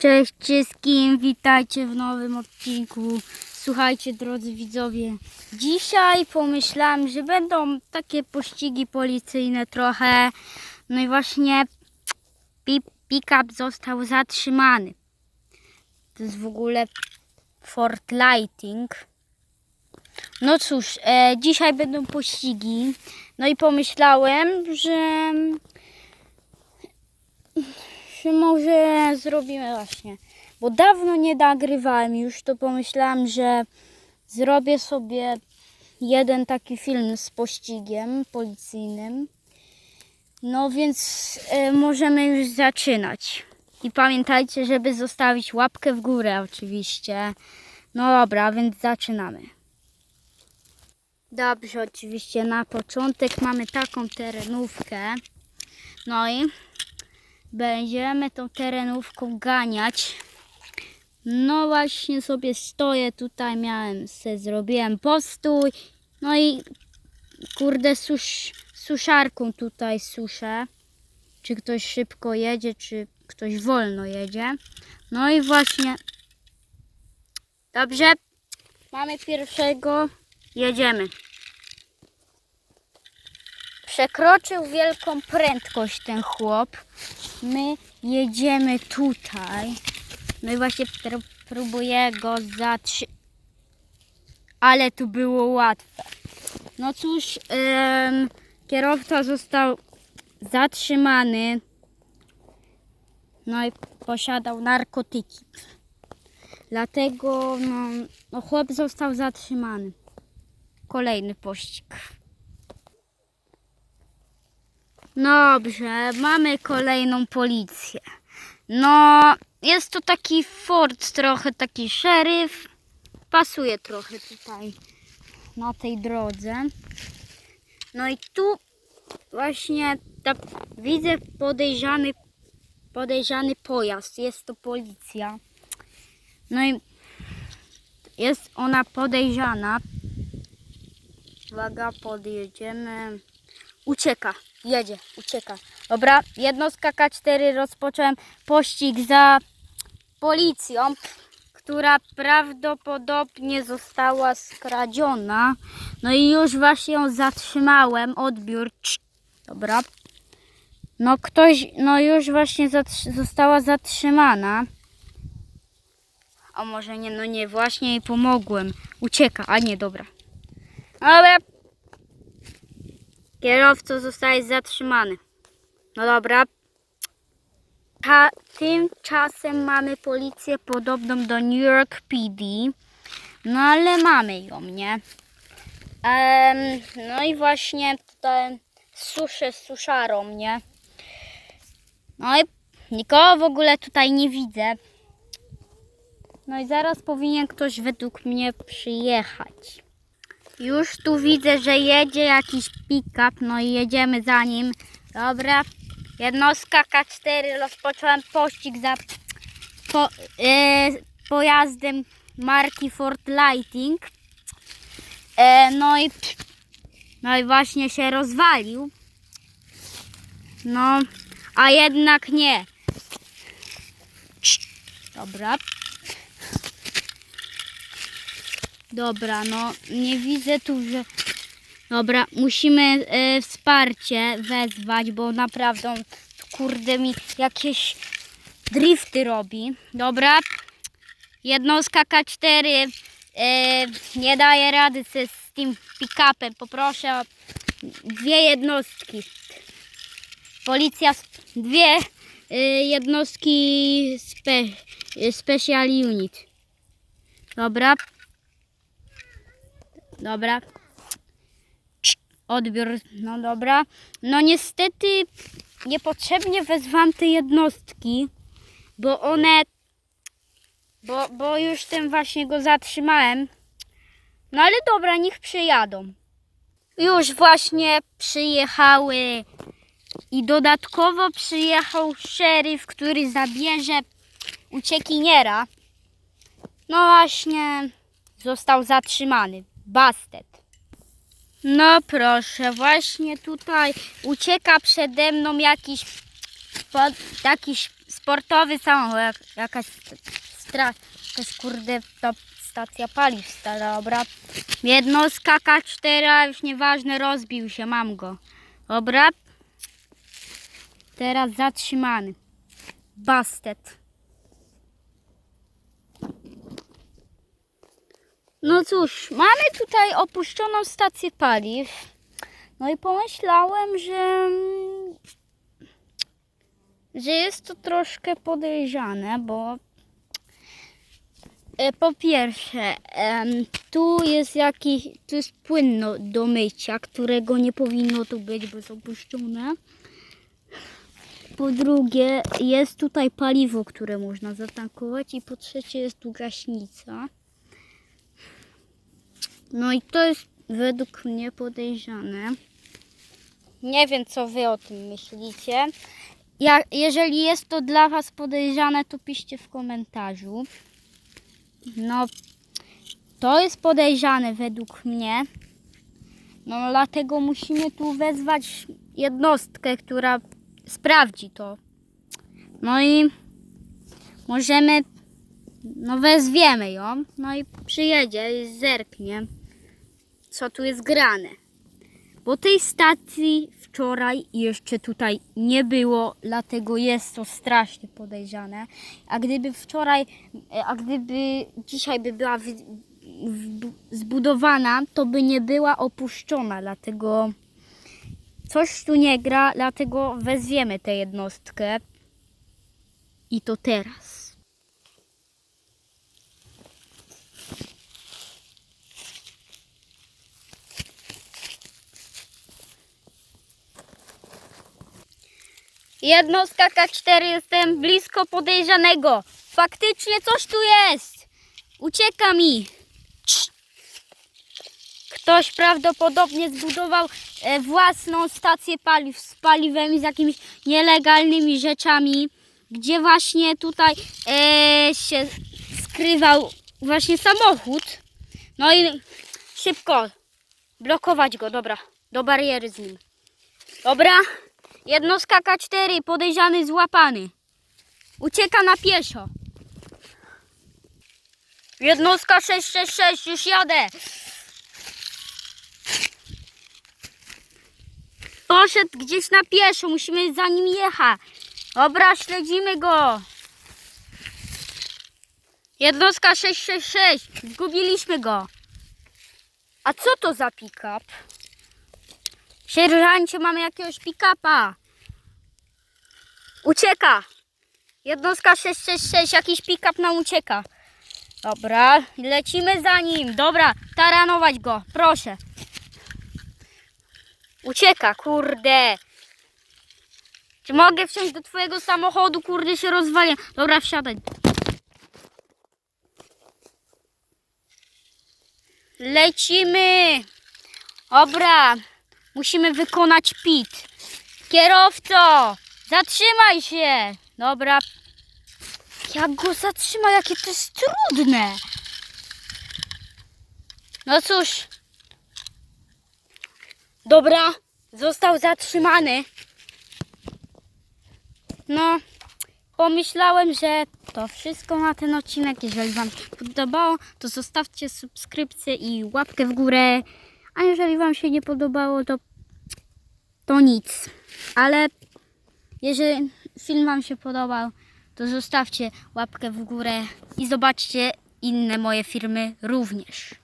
Cześć wszystkim, witajcie w nowym odcinku. Słuchajcie, drodzy widzowie, dzisiaj pomyślałem, że będą takie pościgi policyjne trochę. No i właśnie pi- pick-up został zatrzymany. To jest w ogóle Fort Lighting. No cóż, e, dzisiaj będą pościgi. No i pomyślałem, że że może zrobimy właśnie. Bo dawno nie nagrywałem już, to pomyślałem, że zrobię sobie jeden taki film z pościgiem policyjnym. No więc e, możemy już zaczynać. I pamiętajcie, żeby zostawić łapkę w górę oczywiście. No dobra, więc zaczynamy. Dobrze, oczywiście na początek mamy taką terenówkę. No i będziemy tą terenówką ganiać. No właśnie sobie stoję tutaj, miałem se, zrobiłem postój. No i kurde susz, suszarką tutaj suszę. Czy ktoś szybko jedzie, czy ktoś wolno jedzie. No i właśnie. Dobrze. Mamy pierwszego. Jedziemy. Przekroczył wielką prędkość ten chłop. My jedziemy tutaj. No i właśnie pró- próbuję go zatrzymać. Ale tu było łatwe. No cóż, em, kierowca został zatrzymany. No i posiadał narkotyki. Dlatego no, no chłop został zatrzymany. Kolejny pościg. Dobrze, mamy kolejną policję. No, jest to taki Ford, trochę taki szeryf. Pasuje trochę tutaj na tej drodze. No i tu właśnie ta, widzę podejrzany, podejrzany pojazd. Jest to policja. No i jest ona podejrzana. Uwaga, podjedziemy. Ucieka, jedzie, ucieka. Dobra, jednostka K4 rozpocząłem pościg za policją, która prawdopodobnie została skradziona. No i już właśnie ją zatrzymałem, odbiór. Dobra. No ktoś, no już właśnie zatrzy- została zatrzymana. A może nie, no nie, właśnie jej pomogłem. Ucieka, a nie, dobra. Dobra, Kierowca zostaje zatrzymany. No dobra. Tymczasem mamy policję podobną do New York PD. No ale mamy ją, nie? Em, no i właśnie tutaj suszę suszarą, nie? No i nikogo w ogóle tutaj nie widzę. No i zaraz powinien ktoś według mnie przyjechać. Już tu widzę, że jedzie jakiś pick-up, no i jedziemy za nim. Dobra, jednostka K4, rozpocząłem pościg za po, e, pojazdem marki Ford Lighting. E, no i no i właśnie się rozwalił. No, a jednak nie. Dobra. Dobra, no nie widzę tu, że. Dobra, musimy e, wsparcie wezwać, bo naprawdę kurde mi jakieś drifty robi. Dobra, jednostka K4 e, nie daje rady ze, z tym pick-upem. Poproszę o dwie jednostki. Policja, dwie e, jednostki spe, e, Special Unit. Dobra. Dobra. Odbiór, no dobra. No niestety niepotrzebnie wezwałam te jednostki, bo one, bo, bo już tym właśnie go zatrzymałem. No ale dobra, niech przyjadą. Już właśnie przyjechały i dodatkowo przyjechał szeryf, który zabierze uciekiniera. No właśnie, został zatrzymany. Bastet. No proszę, właśnie tutaj ucieka przede mną jakiś, pod, jakiś sportowy samochód, jak, jakaś stra, jakaś kurde to stacja paliw stara, dobra. Jednostka K4, już nieważne, rozbił się, mam go. Dobra. Teraz zatrzymany. Bastet. No cóż, mamy tutaj opuszczoną stację paliw. No i pomyślałem, że że jest to troszkę podejrzane, bo e, po pierwsze, tu jest jakiś, tu jest płyn do mycia, którego nie powinno tu być, bo jest opuszczone. Po drugie, jest tutaj paliwo, które można zatankować i po trzecie jest tu gaśnica. No i to jest według mnie podejrzane. Nie wiem, co wy o tym myślicie. Ja, jeżeli jest to dla was podejrzane, to piszcie w komentarzu. No, to jest podejrzane według mnie. No, dlatego musimy tu wezwać jednostkę, która sprawdzi to. No i możemy, no wezwiemy ją, no i przyjedzie i zerknie, co tu jest grane. Bo tej stacji wczoraj jeszcze tutaj nie było, dlatego jest to strasznie podejrzane. A gdyby wczoraj, a gdyby dzisiaj by była w, zbudowana, to by nie była opuszczona, dlatego coś tu nie gra, dlatego wezwiemy tę jednostkę. I to teraz. Jednostka K4, jestem blisko podejrzanego. Faktycznie coś tu jest. Ucieka mi. Ktoś prawdopodobnie zbudował e, własną stację paliw z paliwem i z jakimiś nielegalnymi rzeczami, gdzie właśnie tutaj e, się skrywał właśnie samochód. No i szybko blokować go, dobra, do bariery z nim. Dobra, jednostka K4, podejrzany złapany. Ucieka na pieszo. Jednostka 666, już jadę. Poszedł gdzieś na pieszo, musimy za nim jechać. Dobra, śledzimy go. Jednostka 666, zgubiliśmy go. A co to za pick-up? Sierżancie, mamy jakiegoś pick-upa. Ucieka. Jednostka 666, jakiś pick-up nam ucieka. Dobra, lecimy za nim. Dobra, taranować go, proszę. Ucieka, kurde. Czy mogę wsiąść do twojego samochodu? Kurde, się rozwaliłem. Dobra, wsiadaj. Lecimy. Dobra, musimy wykonać pit. Kierowco, zatrzymaj się. Dobra. Jak go zatrzyma, jakie to jest trudne. No cóż. Dobra, został zatrzymany. No, pomyślałem, że to wszystko na ten odcinek. Jeżeli Wam się podobało, to zostawcie subskrypcję i łapkę w górę. A jeżeli Wam się nie podobało, to, to nic. Ale jeżeli film Wam się podobał, to zostawcie łapkę w górę i zobaczcie inne moje filmy również.